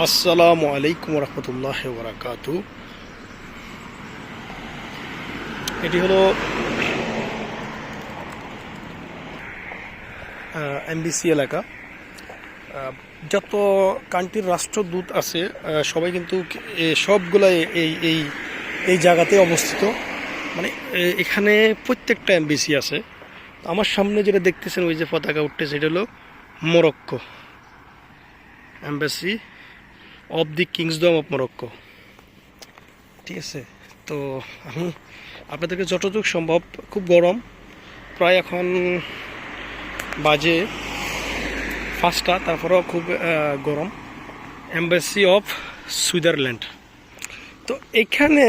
আসসালামু আলাইকুম রহমতুল্লাহ বরাকাতু এটি হলো এমবিসি এলাকা। যত কান্ট্রির রাষ্ট্রদূত আছে সবাই কিন্তু সবগুলাই এই এই এই জায়গাতে অবস্থিত। মানে এখানে প্রত্যেকটা এমবিসি আছে। আমার সামনে যেটা দেখতেছেন, ওই যে পতাকা উঠতেছে এটা হলো Morocco. Embassy of the kingdom of Morocco ঠিক আছে, তো আমি আপনাদেরকে যতটুকু সম্ভব, খুব গরম, প্রায় এখন বাজে পাঁচটা, তারপরেও খুব গরম। এম্বাসি অফ সুইজারল্যান্ড তো এখানে,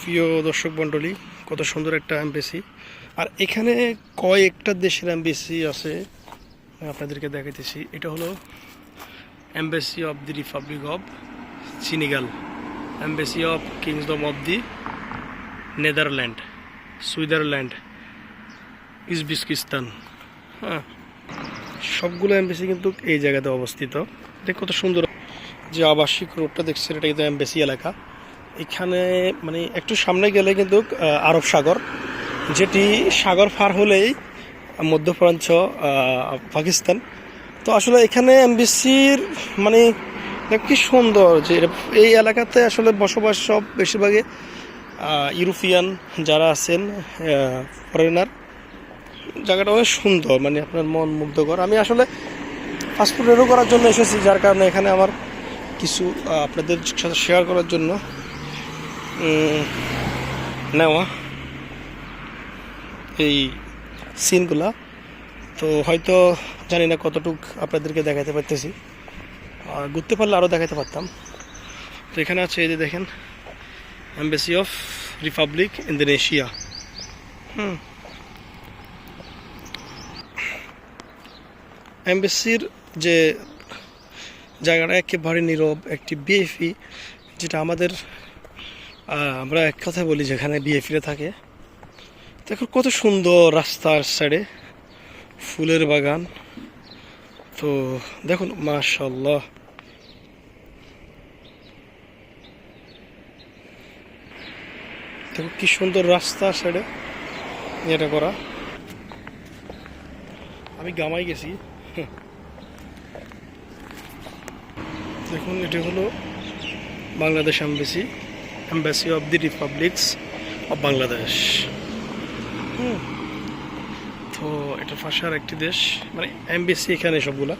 প্রিয় দর্শক মণ্ডলী, কত সুন্দর একটা এম্বাসি আর এখানে কয়েকটা দেশের এম্বাসি আছে আপনাদেরকে দেখাইতেছি। এটা হলো embassy of the republic of Senegal embassy of kingdom of the Netherland Switzerland Uzbekistan হ্যাঁ সবগুলো এম্বাসি কিন্তু এই জায়গাতে অবস্থিত। দেখ কত সুন্দর যে আবাসিক রোডটা দেখছেন এটা কিন্তু এম্বাসি এলাকা। এখানে মানে একটু সামনে গেলে কিন্তু আরব সাগর। যেটি সাগর পার হলেই মধ্যপ্রাচ্য আহ, পাকিস্তান। তো আসলে এখানে এমবিসির মানে কি সুন্দর যে এই এলাকাতে আসলে বসবাস সব বেশিরভাগই আহ, ইউরোপিয়ান যারা আছেন ফরেনার জায়গাটা অনেক সুন্দর মানে আপনার মন মুগ্ধকর। আমি আসলে পাসপোর্ট রেডো করার জন্য এসেছি যার কারণে এখানে আমার কিছু আপনাদের সাথে শেয়ার করার জন্য নেওয়া এই সিনগুলা তো হয়তো জানি না কতটুক আপনাদেরকে দেখাতে পারতেছি। আর ঘুরতে পারলে আরও দেখাতে পারতাম। তো এখানে আছে এই যে দেখেন এম্বাসি অফ রিপাবলিক ইন্দোনেশিয়া হুম। এম্বাসির যে জায়গাটা একেবারে নীরব, একটি বিএফি যেটা আমাদের আমরা এক কথা বলি যেখানে বিএফিরা থাকে। দেখো কত সুন্দর রাস্তার সাইডে ফুলের বাগান। তো দেখুন মাশাল্লাহ দেখো কি সুন্দর রাস্তা সাইডে এটা করা। আমি গামাই গেছি। দেখুন, এটি হলো Bangladesh embassy embassy of the republics of Bangladesh. হুম। তো এটা ফাঁসার একটি দেশ। মানে এমবিসি এখানে সবগুলা।